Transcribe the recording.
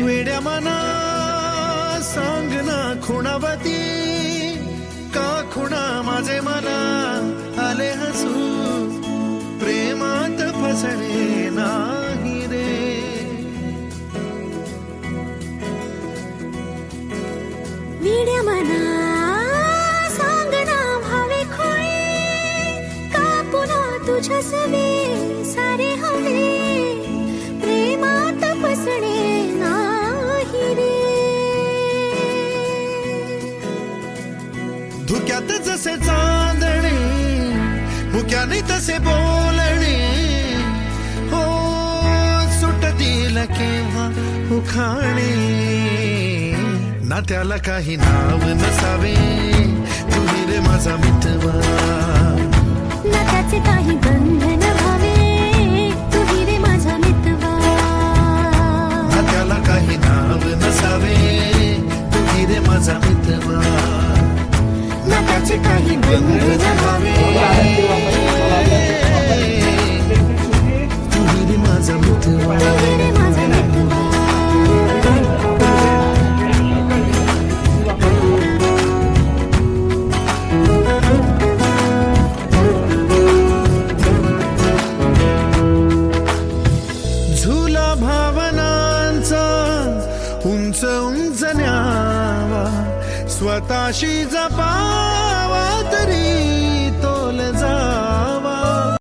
मना सांग ना खुणावती. का खुणा माझे मना? आले हसू. प्रेमात फसणे नाही रे. वेड्या मना सांगना भावे खोळे. का पुन्हा तुझ्या सवे धुक्यात जसे चांदणे मुक्याने तसे बोलणे. हो सुट दिल केव्हा उखाणे. ना त्याला काही नाव नसावे तुम्ही रे माझा मित्रवा ना काही गंध व्हावे तुम्ही माझा मित्रवा झुला भावनांचा उंच उंच न्यावा स्वतःशी जपा.